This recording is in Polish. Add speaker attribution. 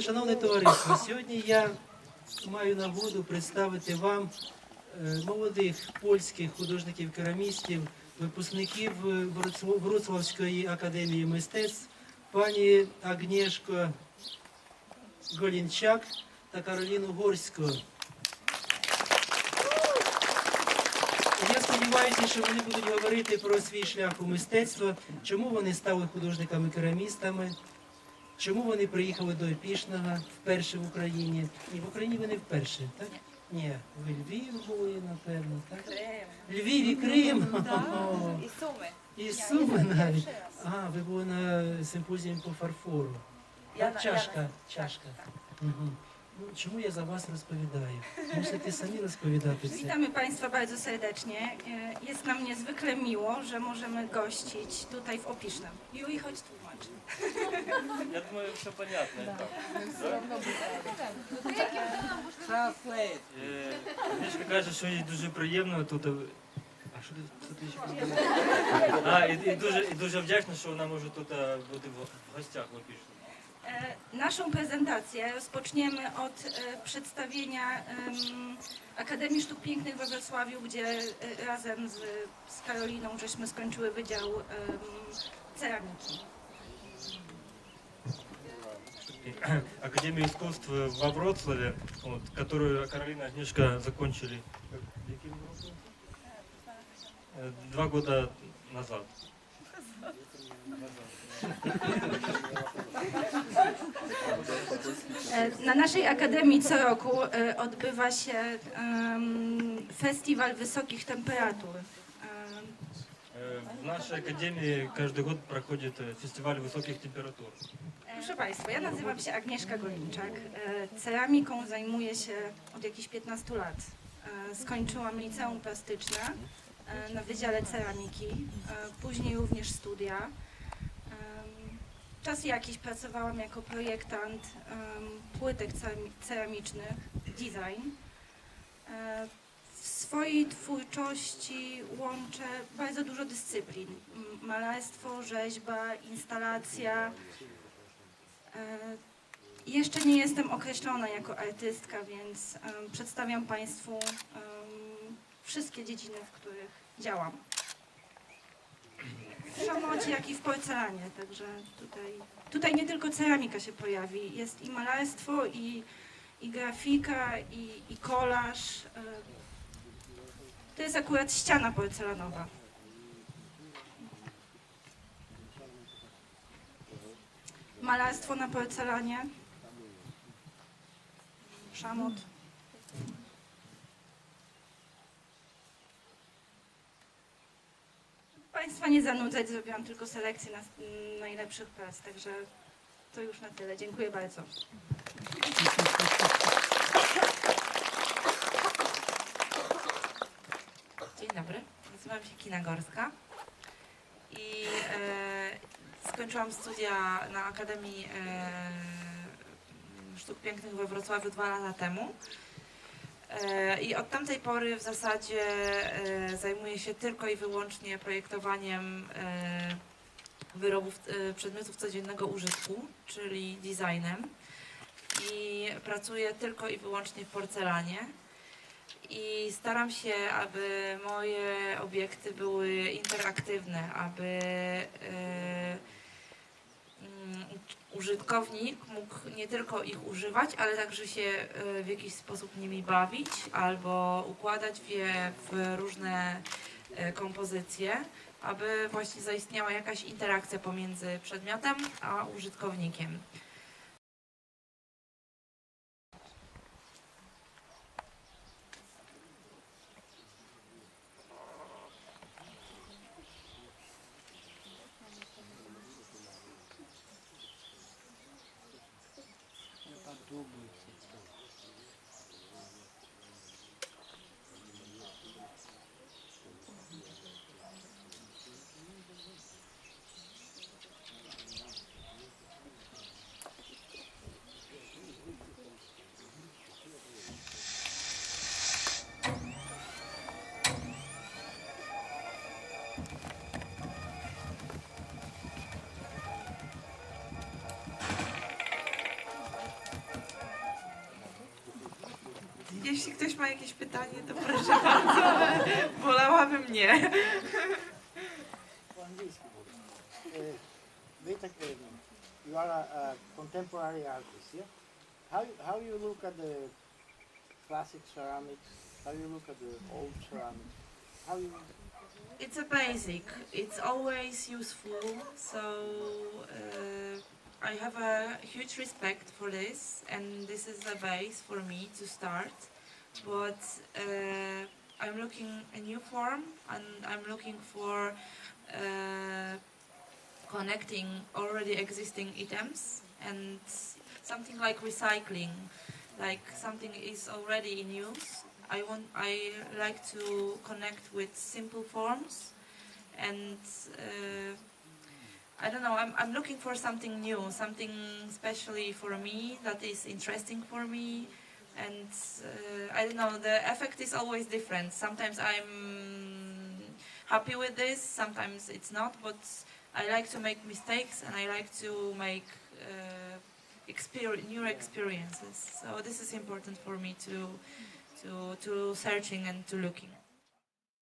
Speaker 1: Шановне товариство, сьогодні я маю нагоду представити вам е, молодих польських художників-керамістів, випускників Вроцлавської академії мистецтв, пані Агнєшко Голінчак та Кароліну Горську. Я сподіваюся, що вони будуть говорити про свій шлях у мистецтво, чому вони стали художниками-керамістами, чому вони приїхали до Опішного вперше в Україні. Ні, в Україні вони вперше, так? Ні, ви Львів були, напевно, так? Львів і Крим. О,
Speaker 2: І суми.
Speaker 1: І Суми навіть. А, ви були на симпозіумі по фарфору.
Speaker 2: Я
Speaker 1: Так,
Speaker 2: на-
Speaker 1: чашка,
Speaker 2: я
Speaker 1: чашка. Ну, чому я за вас розповідаю? Мусите самі розповідати це.
Speaker 2: Witamy Państwa bardzo serdecznie. E, Jest nam niezwykle miło, że możemy gościć tutaj w Opisznem. Juli, chodź tłumacz.
Speaker 3: Я думаю, все понятно. Так. Е, Книжка каже, що їй дуже приємно тут. е, А що ти, що ти ще казала? А, і, і, дуже, і дуже вдячна, що вона може тут е, бути в в гостях в Опішні.
Speaker 2: E, Naszą prezentację rozpoczniemy od e, przedstawienia em, Akademii Sztuk Pięknych we Wrocławiu, gdzie e, razem z, z Karoliną żeśmy skończyły Wydział em, Ceramiki.
Speaker 3: Академию искусств во Вроцлаве, вот, которую Каролина и Агнешка закончили? Э, два года назад.
Speaker 2: Na naszej akademii co roku e, odbywa się festiwal wysokich temperatur. Em,
Speaker 3: Э, В нашей академии каждый год проходит э, фестиваль высоких температур.
Speaker 2: Proszę Państwa, ja nazywam się Agnieszka Golinczak. E, Ceramiką zajmuję się od jakichś 15 lat. E, Skończyłam liceum plastyczne e, na Wydziale Ceramiki, e, później również studia. Em, Czas jakiś pracowałam jako projektant em, płytek cerami- ceramicznych, design. E, swojej twórczości łączę bardzo dużo dyscyplin. Malarstwo, rzeźba, instalacja, E, Jeszcze nie jestem określona jako artystka, więc przedstawiam Państwu wszystkie dziedziny, w których działam. W szamocie, jak i w porcelanie, także tutaj, tutaj nie tylko ceramika się pojawi, jest i malarstwo, i, i grafika, i, i kolaż. To jest akurat ściana porcelanowa. Malarstwo na porcelanie. Szamot. Państwa nie zanudzać, zrobiłam tylko selekcję na, najlepszych prac, także to już na tyle. Dziękuję bardzo.
Speaker 4: Dzień dobry, nazywam się Kina Gorska i e, skończyłam studia na Akademii e, Sztuk Pięknych we Wrocławiu dwa lata temu. E, I od tamtej pory w zasadzie e, zajmuję się tylko i wyłącznie projektowaniem e, wyrobów, przedmiotów codziennego użytku, czyli designem. I pracuję tylko i wyłącznie w porcelanie i staram się, aby moje obiekty były interaktywne, aby e, mm, użytkownik mógł nie tylko ich używać, ale także się e, w jakiś sposób nimi bawić albo układać je w różne e, kompozycje, aby właśnie zaistniała jakaś interakcja pomiędzy przedmiotem a użytkownikiem. Jeśli ktoś ma jakieś pytanie, to proszę bardzo, ale wolałabym nie.
Speaker 5: po angielsku mówię. E, Wy tak, e, you are a, a contemporary artist, yeah? How, how you look at the classic ceramics? How you look at the old ceramics? How you
Speaker 4: It's a basic. It's always useful. So uh, I have a huge respect for this, and this is a base for me to start. But uh, I'm looking a new form, and I'm looking for uh, connecting already existing items and something like recycling, like something is already in use. I want I like to connect with simple forms and uh, I don't know I'm, I'm looking for something new something specially for me that is interesting for me and uh, I don't know the effect is always different sometimes I'm happy with this sometimes it's not but I like to make mistakes and I like to make uh, experience, new experiences so this is important for me to to, to searching and to looking.